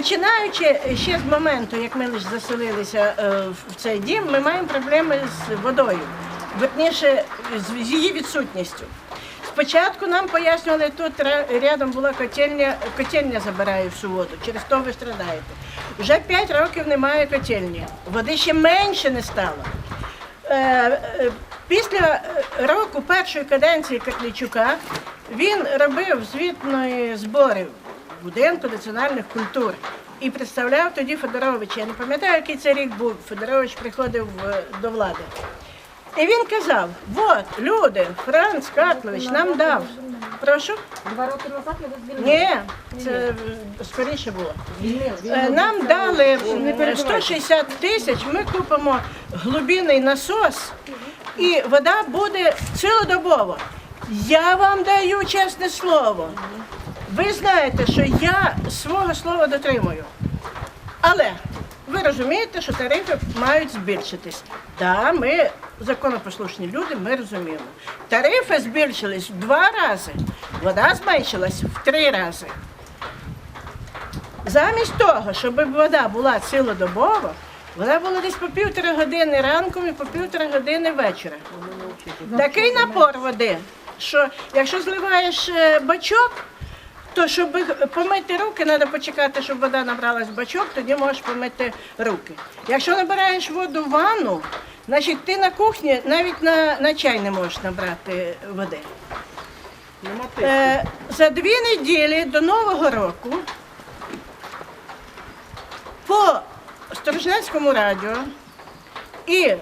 Починаючи ще з моменту, як ми лише заселилися е, в цей дім, ми маємо проблеми з водою, верніше з її відсутністю. Спочатку нам пояснювали, тут рядом була котельня, котельня забирає всю воду, через то ви страдаєте. Вже 5 років немає котельні, води ще менше не стало. Е, е, Після року першої каденції Котлічука він робив звітної збори будинку національних культур і представляв тоді Федоровича. Я не пам'ятаю, який це рік був. Федорович приходив е, до влади. І він казав: от, люди, Франц Картлович нам дав. Прошу? Два роки назад його звільнили. Ні, це е, скоріше було. Е, Нам дали м, 160 тисяч, ми купимо глибинний насос, і вода буде цілодобово. Я вам даю чесне слово. Ви знаєте, що я свого слова дотримую. Але ви розумієте, що тарифи мають збільшитись. Так, ми законопослушні люди, ми розуміємо. Тарифи збільшились в два рази, вода зменшилась в три рази. Замість того, щоб вода була цілодобова, вона була десь по півтори години ранком і по півтори години вечора. Такий напор води, що якщо зливаєш е, бачок, то щоб помити руки, треба почекати, щоб вода набралась в бачок, тоді можеш помити руки. Якщо набираєш воду в ванну, значить ти на кухні навіть на, на чай не можеш набрати води. Е, за дві неділі до Нового року по Сторожнецькому радіо і е,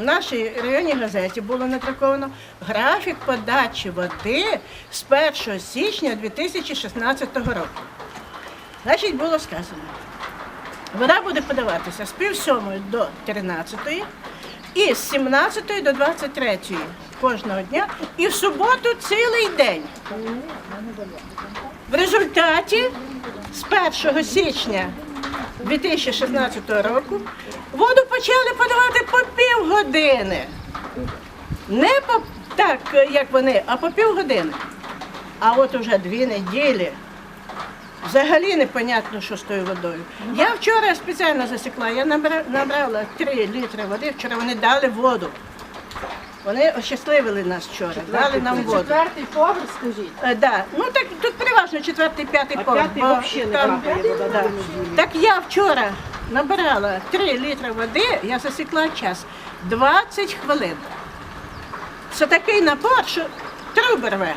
в нашій районній газеті було надруковано графік подачі води з 1 січня 2016 року. Значить, було сказано, вода буде подаватися з пів сьомої до 13 і з 17 до 23 кожного дня, і в суботу цілий день. В результаті з 1 січня 2016 року воду почали подавати по півгодини. Не по так, як вони, а по півгодини. А от уже дві неділі. Взагалі непонятно, що з тою водою. Я вчора спеціально засікла, я набрала 3 літри води, вчора вони дали воду. Вони ощасливили нас вчора, дали нам воду. Четвертий поверх, скажіть. Е, да. Ну так тут переважно четвертий, п'ятий А поверх. п'ятий бо не там- да. Так я вчора набирала 3 літри води, я засікла час 20 хвилин. Це такий напор, що труби рве.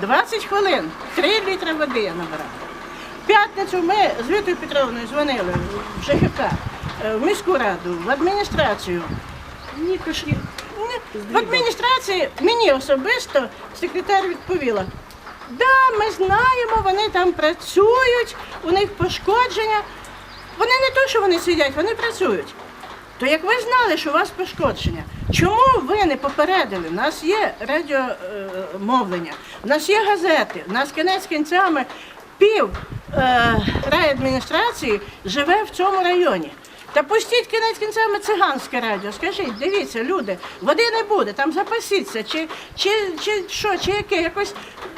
20 хвилин, 3 літри води я набирала. В п'ятницю ми з Вітою Петровною дзвонили в ЖКХ, е, в міську раду, в адміністрацію. Ні, В адміністрації мені особисто секретар відповіла. Да, ми знаємо, вони там працюють, у них пошкодження. Вони не то, що вони сидять, вони працюють. То як ви знали, що у вас пошкодження, чому ви не попередили? У нас є радіомовлення, у нас є газети, у нас кінець кінцями пів е, райадміністрації живе в цьому районі. Та пустіть кінець кінцями циганське радіо. Скажіть, дивіться, люди, води не буде, там запасіться, чи, чи, чи що, чи яке, якось.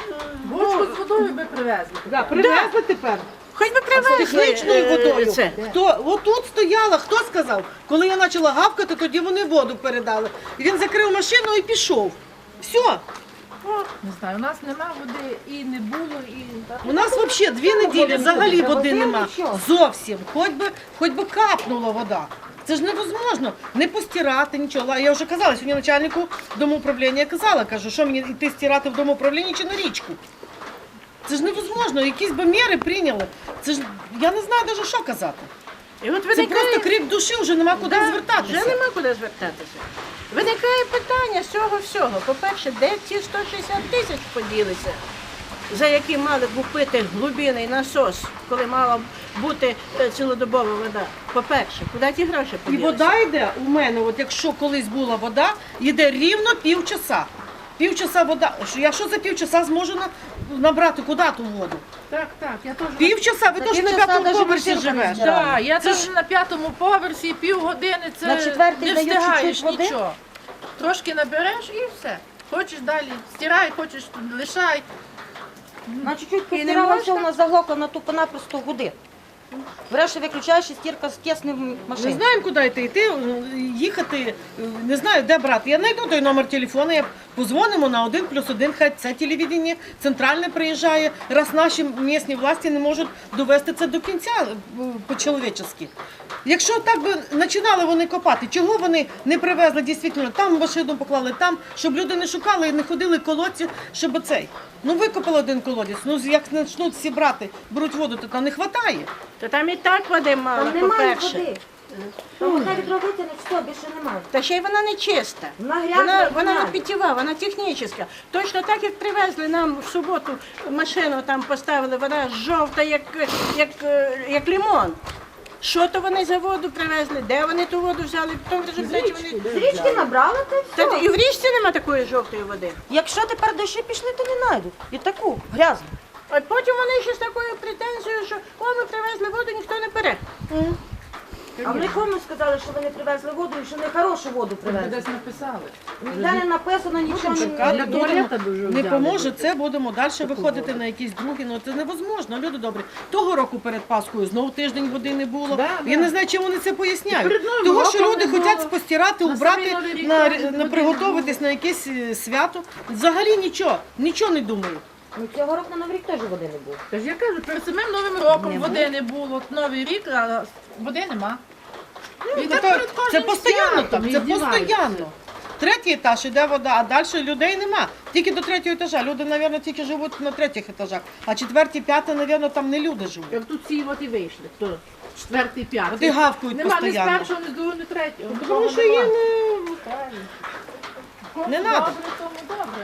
е, Бочку з водою би привезли. Да, привезли тепер. Хоч би З привезли технічною е, водою. Це. Хто отут стояла, хто сказав? Коли я почала гавкати, тоді вони воду передали. І він закрив машину і пішов. Все. Не знаю, у нас нема води і не було, і... У нас взагалі дві неділі взагалі води нема. Зовсім. Хоч би, хоч би капнула вода. Це ж невозможно. Не постирати нічого. Я вже казала, сьогодні начальнику домоуправління казала, кажу, що мені йти стирати в домоуправлінні чи на річку. Це ж невозможно. Якісь би міри прийняли. Це ж я не знаю навіть що казати. І от Це виникає- просто крик душі, вже нема куди Да, звертатися. Вже нема куди звертатися. Виникає питання з цього всього. По-перше, де ці 160 тисяч поділися, за які мали б купити глибинний насос, коли мала б бути е, цілодобова вода. По-перше, куди ті гроші І поділися? вода йде у мене, от якщо колись була вода, йде рівно півчаса. Півчаса вода. Що Якщо за півчаса зможу на- набрати куди ту воду? Так, так, я теж... Півчаса, ви За теж на півчаса п'ятому навіть поверсі бутилку не живеш. Да. Так, я Це теж ж- на п'ятому поверсі півгодини це На четвертий не дають встигаєш чуть-чуть води? нічого. Трошки набереш і все. Хочеш далі стирай, хочеш лишай. На чуть-чуть І постирала, можна? все, вона заглохла на тупо-напросто гуди. Береш і виключаєш, і стірка з киснем Не машин. знаємо, куди йти. Йти, е, їхати, е, не знаю, де брати. Я знайду той номер телефону, я позвонимо на один плюс один, хай це телевідення центральне приїжджає, раз наші місні власті не можуть довести це до кінця е, по-чоловічески. Якщо так би починали вони копати, чого вони не привезли дійсно, там машину поклали, там, щоб люди не шукали і не ходили колодці, щоб оцей. Ну викопали один колодязь, ну як почнуть всі брати, беруть воду, то там не вистачає. То там і так води мало, Там немає по-перше. води. Там одне відро витягне, все, більше немає. Та ще й вона не чиста. Вона грязна, Вона, вона не питєва, вона технічна. Точно так, як привезли нам в суботу машину там поставили, вона жовта, як, як, е, як лимон. Що то вони за воду привезли? Де вони ту воду взяли? Потім в результаті вони... З річки набрали та й Та і в річці нема такої жовтої води. Якщо тепер дощі пішли, то не знайдуть. І таку, грязну. А потім вони ще з такою претензією, що о, ми привезли воду, ніхто не бере. А вони кому сказали, що вони привезли воду і що не хорошу воду привезли. Десь написали. Ніде не написано, нічого не Для туалета дуже не взяли. поможе це, будемо далі виходити на якісь другі. Ну це невозможно. Люди добрі. Того року перед Пасхою знову тиждень води не було. Я не знаю, чим вони це поясняють. Того, що люди хочуть спостирати, убрати, на, на приготуватись на якесь е, свято. Взагалі нічого, нічого не думаю. Ну, цього року на Новий рік теж води не було. Тож я кажу, перед самим Новим роком води не було, Новий рік, а води нема. І Ну, так то- перед це постійно святом так, це постійно. Третій етаж іде вода, а далі людей нема. Тільки до третього етажа. Люди, мабуть, тільки живуть на третіх етажах. А четвертий, п'ятий, мабуть, там не люди живуть. Як тут ці от і вийшли, то четвертий, п'ятий. От і гавкають Нема ні з постійно. першого, ні з другого, ні третього. Тому що їм не надо. Добре, тому добре.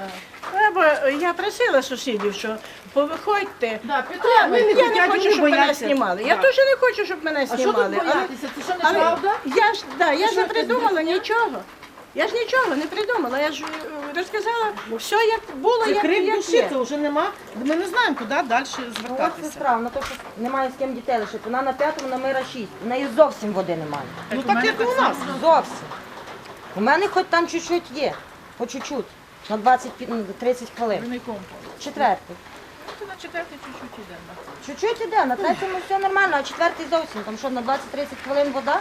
Я просила сусідів, що повиходьте. Да, Петро, ми не Я не хотять, хочу, щоб мене бояться. знімали. Я Да. теж не хочу, щоб мене А що тут знімали. але- боятися? Це що не Але правда? я ж да, я ж не придумала нічого. Я ж нічого не придумала. Я ж е, розказала все, як було, Це як, крик як душі, є. це вже нема. Ми не знаємо, куди далі Ну, от звертатися. сестра, вона то, що немає з ким дітей лишити. Вона на п'ятому, на мира шість. У неї зовсім води немає. Ну так як і у нас. Зовсім. У мене хоч там чуть-чуть є. По чуть-чуть. На 20-30 хвилин. Четвертий. Це на четвертий чуть-чуть іде. Чуть-чуть іде, на третьому все нормально, а четвертий зовсім. Там що, на 20-30 хвилин вода?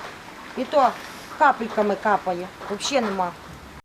І то капельками капає. Взагалі нема.